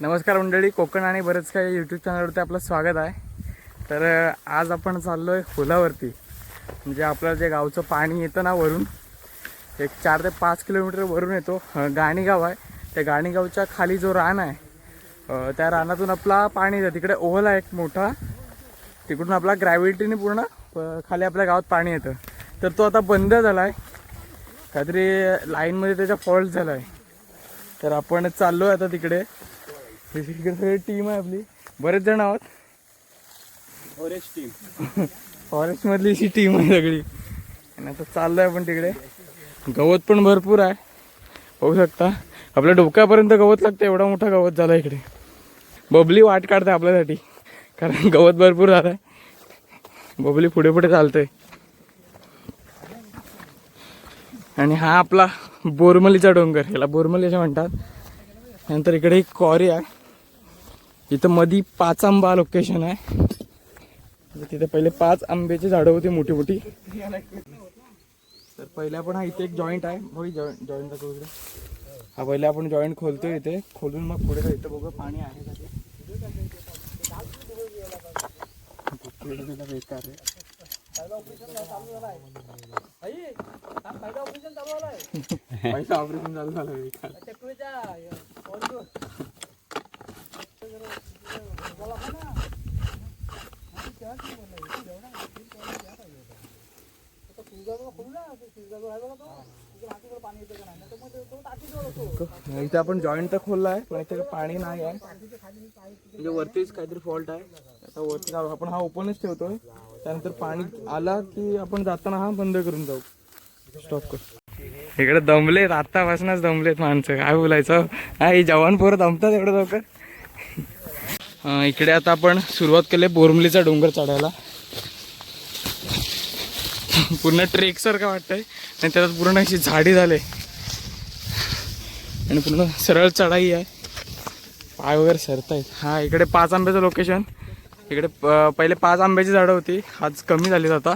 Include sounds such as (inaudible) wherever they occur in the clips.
नमस्कार मंडळी कोकण आणि बरेच काही यूट्यूब चॅनलवरती आपलं स्वागत आहे. तर आज आपण चाललो आहे खोलावरती म्हणजे आपलं जे गावचं पाणी येतं ना वरून एक चार ते पाच किलोमीटर वरून येतो. गाणीगाव आहे. त्या गाणीगावच्या खाली जो रान आहे त्या रानातून आपला पाणी येतं. तिकडे ओहल आहे एक मोठा. तिकडून आपला ग्रॅव्हिटीने पूर्ण खाली आपल्या गावात पाणी येतं. तर तो आता बंद झाला आहे काहीतरी लाईनमध्ये त्याचा फॉल्ट झाला आहे तर आपण चाललो आहे आता तिकडे. सगळी टीम आहे आपली. बरेच जण आहोत. फॉरेस्ट टीम फॉरेस्ट मधली अशी टीम आहे सगळी. आणि आता चाललोय आपण तिकडे. गवत पण भरपूर आहे. पाहू शकता. आपल्या डोक्यापर्यंत गवत लागतं एवढा मोठा गवत झाला इकडे. बबली वाट काढते आपल्यासाठी. कारण गवत भरपूर झालं आहे बबली पुढे पुढे चालतंय. आणि हा आपला बोरमलीचा डोंगर. याला बोरमली असे म्हणतात. नंतर इकडे एक कॉरी आहे. इथं मधी पाच आंबा लोकेशन आहे. तिथे पहिले पाच आंब्याची झाडं होती मोठी मोठी. तर पहिले आपण हा इथे एक जॉईंट आहे. बघ जॉईंट जॉईंट दाखव हा पहिले आपण जॉईंट खोलतोय इथे. खोलून मग पुढे इथं बघू पाणी आहे का बेकार ऑपरेशन चालू झालं बेकार (laughs) इथे आपण जॉईंट तर खोलला आहे पण इथे पाणी नाही आहे. म्हणजे वरतीच काहीतरी फॉल्ट आहे. आता वरती जाऊ. आपण हा ओपनच ठेवतोय. त्यानंतर पाणी आला की आपण जाताना हा बंद करून जाऊ. स्टॉप कर. इकडे दमलेत. आत्तापासूनच दमलेत माणसं. काय बोलायचं? नाही जवान पोरं दमतात एवढं लवकर. इकडे आता आपण सुरुवात केली बोरमलीचा डोंगर चढायला. पूर्ण ट्रेकसारखं वाटतंय. आणि त्याच्यात पूर्ण अशी झाडी झाले आणि पूर्ण सरळ चढाई आहे. पाय वगैरे सरतायत. हा इकडे पाच आंब्याचं लोकेशन इकडे प- पहिले पाच आंब्याची झाडं होती. आज कमी झालीत आता.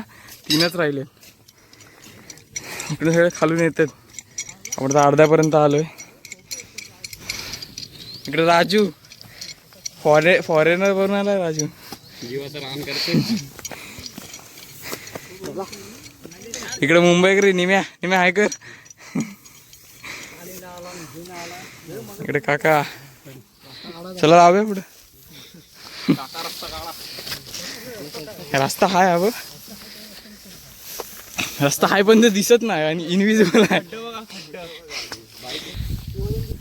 तीनच राहिले इकडे सगळे खालून येतात. आपण तर अर्ध्यापर्यंत आलो आहे इकडे राजू. फॉरे फॉरेनर बनून आलाय राजू. जीवाचं रान करते. इकडे मुंबईकरी निम्या निम्या आहे कर. इकडे काका. चला जाऊया पुढे. रस्ता हाय अब रस्ता हाय पण ते दिसत नाही आणि इनविजिबल आहे.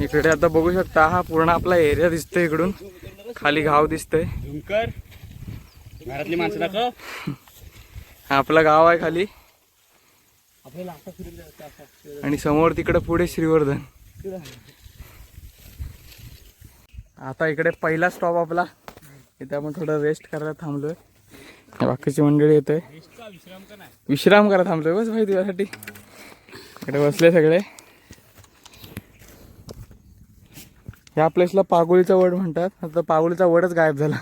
इकडे आता बघू शकता हा पूर्ण आपला एरिया दिसतोय इकडून. खाली गाव दिसतंय. झुमकर. घरातली माणसं दाखव. हा आपला गाव आहे खाली. आपल्याला आता फिरून आणि समोर तिकडे पुढे श्रीवर्धन. आता इकडे पहिला स्टॉप आपला. इथे आपण थोडं रेस्ट करायला थांबलोय. बाकीची मंडळी येते विश्राम का नाही? विश्राम करा थांबलोय बस भाई तुझ्यासाठी. इकडे बसले सगळे. ह्या प्लेसला पागोळीचा वड म्हणतात. आता पागोळीचा वडच गायब झाला.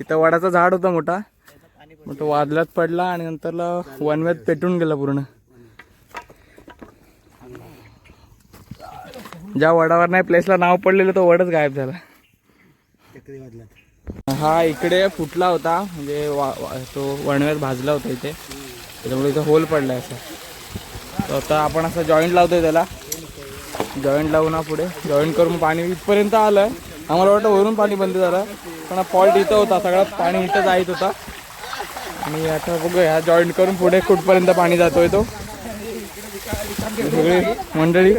इथं वडाचा झाड होता मोठा. मग तो वादळात पडला आणि नंतरला वनव्यात पेटून गेला पूर्ण. ज्या वडावर नाही प्लेसला नाव पडलेलं तो वडच गायब झाला. हा इकडे फुटला होता. म्हणजे वा वा- तो वणव्यात भाजला होता इथे. त्याच्यामुळे इथं होल पडला असा. तर आता आपण असं जॉईंट लावतोय त्याला. जॉईंट लावू ना पुढे. जॉईंट करून पाणी इथपर्यंत आलं आम्हाला वाटतं वरून पाणी बंद झालं पण फॉल्ट इथं होता. सगळा पाणी इथं जायत होता. आणि आता बघूया ह्या जॉईंट करून पुढे कुठपर्यंत पाणी जातोय तो. सगळी मंडळी.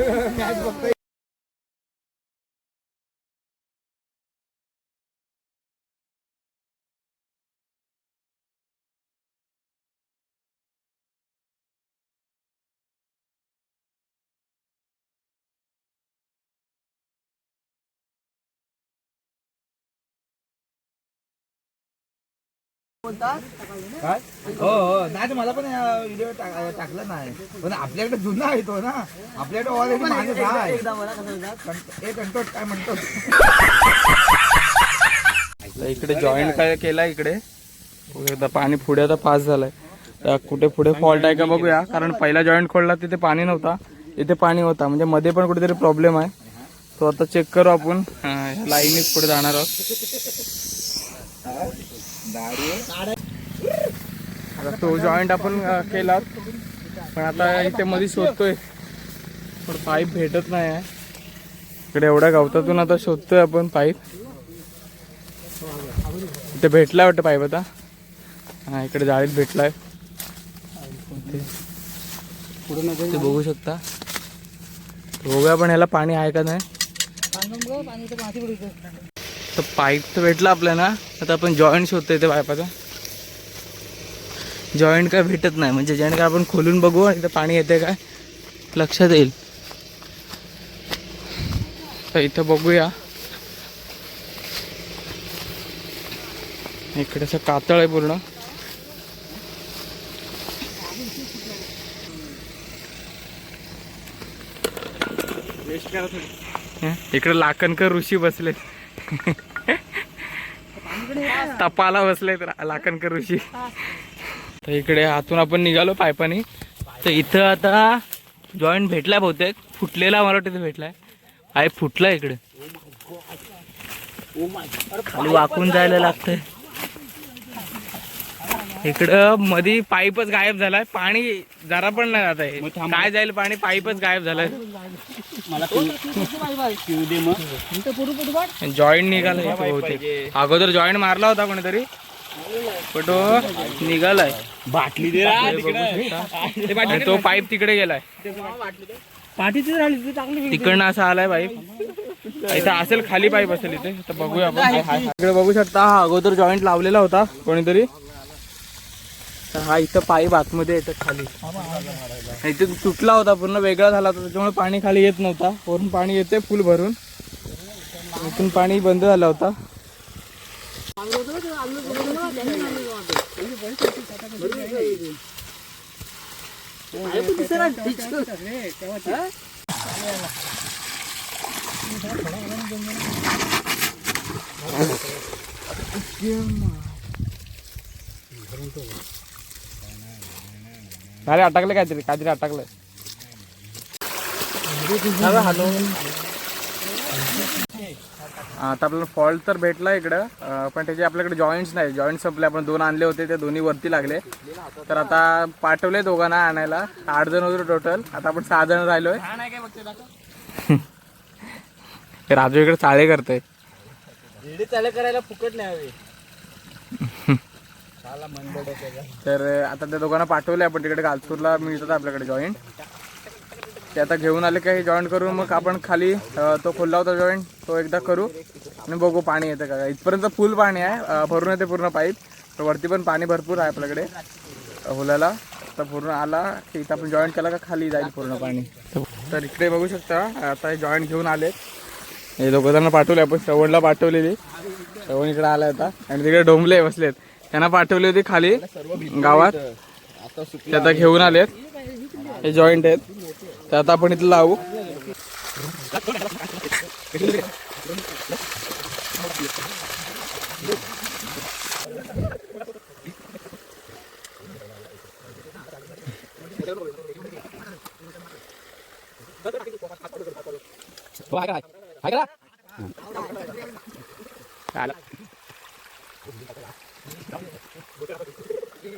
काय? हो हो. नाही तर मला पण व्हिडिओ टाकला नाही. पण आपल्याकडे जुना आहे तो ना. आपल्याकडे ऑलरेडी माणूस आहे कंट- ए कंटोट काय म्हणतो? इकडे जॉईंट काय केला इकडे? एकदा पाणी पुढे आता पास झालाय. तर कुठे पुढे फॉल्ट आहे का बघूया. कारण पहिला जॉईंट खोलला तिथे पाणी नव्हता. इथे पाणी होता. म्हणजे मध्ये पण कुठेतरी प्रॉब्लेम आहे. तो आता चेक करू आपण. लाईनीच पुढे जाणार आहोत. आता तो जॉईंट आपण केला पण आता इथे मध्ये शोधतोय. पण पाईप भेटत नाही आहे. इकडे एवढ्या गवतातून आता शोधतोय आपण पाईप इथे भेटला वाटतं पाईप आता. हा इकडे जाळीत भेटलाय. ते बघू शकता. बघूया पण ह्याला पाणी आहे का नाही? तर पाईप तर भेटला आपल्याला. आता आपण जॉईंट शोधतोय ते पाईपाचा. जॉईंट काय भेटत नाही. म्हणजे जॉईंट काय आपण खोलून बघू आणि इथं पाणी येते काय लक्षात येईल. तर इथं बघूया. इकडे असं कातळ आहे पूर्ण? इकडे लाकणकर ऋषी बसले तपाला बसले तर लाकणकर ऋषी तर इकडे आतून आपण निघालो पायपाने. तर इथं आता जॉईंट भेटलाय बहुतेक. फुटलेला मला वाटतं भेटलाय. पाईप फुटला इकडे. खाली वाकून जायला लागतंय. इकडं मधी पाईपच गायब झालाय. पाणी जरा पण नाही जात आहे. काय जाईल पाणी? पाईपच गायब झालाय. जॉईंट निघालाय. इथे बहुतेक अगोदर जॉईंट मारला होता कोणीतरी. तो निघालाय. बाटली दे तो पाईप तिकडे गेलाय. तिकडनं असा आलाय पाईप. इथं असेल खाली पाईप असेल इथे. बघूया आपण. बघू शकता हा अगोदर जॉईंट लावलेला होता कोणीतरी. तर हा इथं पाईप आतमध्ये येतात खाली. इथं इथे तुटला होता पूर्ण वेगळा झाला होता त्याच्यामुळे पाणी खाली येत नव्हता. वरून पाणी येते फुल भरून. इथून पाणी बंद झाला होता. अरे अटकलं काहीतरी काहीतरी अटकलं. आता आपल्याला फॉल्ट तर भेटला इकडं पण त्याचे आपल्याकडे जॉईंट्स नाही. जॉईंट संपले आपण दोन आणले होते ते दोन्ही वरती लागले. तर आता पाठवले दोघांना आणायला. आठ जण होते टोटल आता आपण सहा जण राहिलोय. (laughs) राजू इकडे चाळे करतोय. करायला फुकट नाही हवी. तर आता त्या दोघांना पाठवले आपण. तिकडे गालसूरला मिळतात आपल्याकडे जॉईंट ते आता घेऊन आले काही जॉईंट करून? मग आपण खाली तो खोलला होता जॉईंट तो एकदा करू आणि बघू पाणी येतं का. इथपर्यंत फुल पाणी आहे. भरून येते पूर्ण पाईप तर वरती पण पाणी भरपूर आहे आपल्याकडे. हुलाला. तर पूर्ण आला की इथं आपण जॉईंट केला का खाली जाईल पूर्ण पाणी. तर इकडे बघू शकता आता हे जॉईंट घेऊन आले हे दोघं जणांना पाठवले आपण श्रवणला पाठवलेली. श्रवण इकडे आला होता आणि तिकडे डोंबले बसलेत. त्यांना पाठवली होती खाली गावात. ते आता घेऊन आलेत. हे जॉईंट आहेत. ते आता आपण इथं लावू.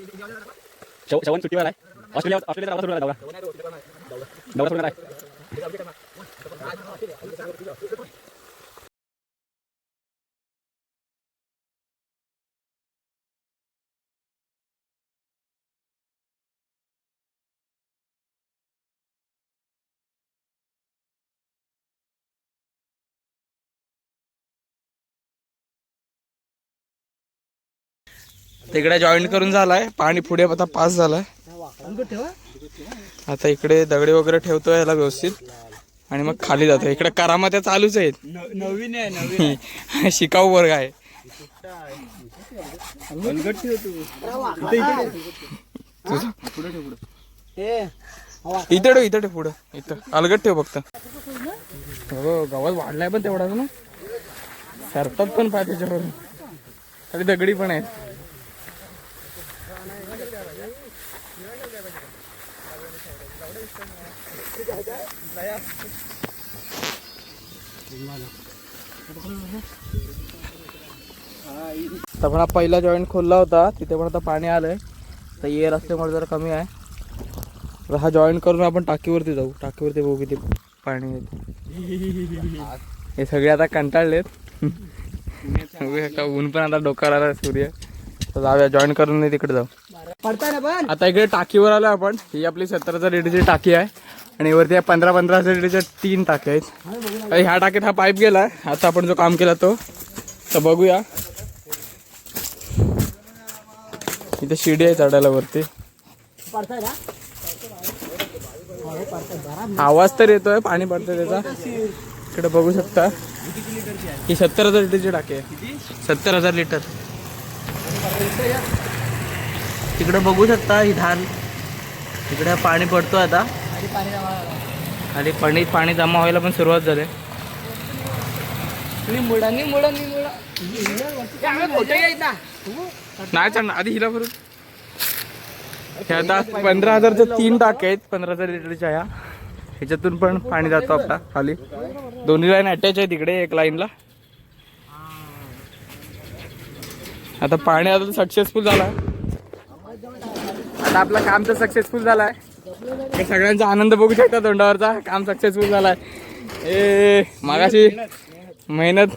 चवन सुट्टीवर आहे ऑस्ट्रेलिया ऑस्ट्रेलियाचा दौरा सुरू आहे दौरा दौरा सुरू आहे तिकडे जॉईंट करून झालाय. पाणी पुढे आता पास झालाय. आता इकडे दगडे वगैरे ठेवतोय याला व्यवस्थित. आणि मग खाली जातो इकडे करामात्या चालूच आहेत. नवीन आहे नवीन (laughs) शिकाऊ वर्ग आहे. इथे ठेव इथे ठेव पुढं. इथं. अलगट ठेव फक्त. हो गावात वाढलाय पण तेवढाच ना सरतात पण पाय त्याच्यावर खाली दगडी पण आहेत. आता पण हा पहिला जॉईंट खोलला होता. तिथे पण आता पाणी आलंय. तर एअर असल्यामुळे जरा कमी आहे. तर हा जॉईंट करून आपण टाकीवरती जाऊ. टाकीवरती बघू किती पाणी येते हे सगळे आता कंटाळलेत. ऊन पण आता डोक्याला आला सूर्य. तर जाऊया जॉईन करून तिकडे जाऊ. आता इकडे टाकीवर आलो आपण. ही आपली सत्तर हजार लिटरची टाकी आहे. आणि वरती या पंधरा पंधरा हजार लिटरच्या तीन टाक्या आहेत. ह्या टाकेत हा पाईप गेला आता आपण जो काम केला तो तर बघूया. इथे शिडी आहे चढायला वरती. आवाज तर येतोय पाणी पडतंय त्याचा. इकडे बघू शकता. ही सत्तर हजार लिटरची टाकी आहे. सत्तर हजार लिटर. तिकडे बघू शकता ही धान. तिकडे पाणी पडतो आता. खाली पाणी पाणी जमा व्हायला पण सुरुवात झाली. नाही चढणार आधी हिला भरून हे आता पंधरा हजारच्या तीन टाके आहेत. पंधरा हजार लिटरच्या ह्या ह्याच्यातून पण पाणी जातो आपला खाली. दोन्ही लाईन अटॅच आहे तिकडे एक लाईनला आता पाणी आता सक्सेसफुल झाला आता आपलं काम तर सक्सेसफुल झालाय. हे सगळ्यांचा आनंद बघू शकता तोंडावरचा. काम सक्सेसफुल झालाय. ए मागाशी मेहनत.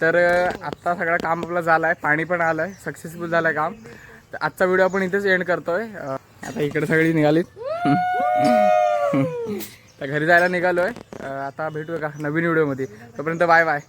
तर आत्ता सगळं काम आपलं झालं आहे पाणी पण आलं आहे सक्सेसफुल झालं आहे काम. तर आजचा व्हिडिओ आपण इथेच एंड करतोय. आता इकडे सगळी निघालीत. (laughs) तर घरी जायला निघालोय. आहे आता भेटूया का? नवीन व्हिडिओमध्ये तोपर्यंत बाय बाय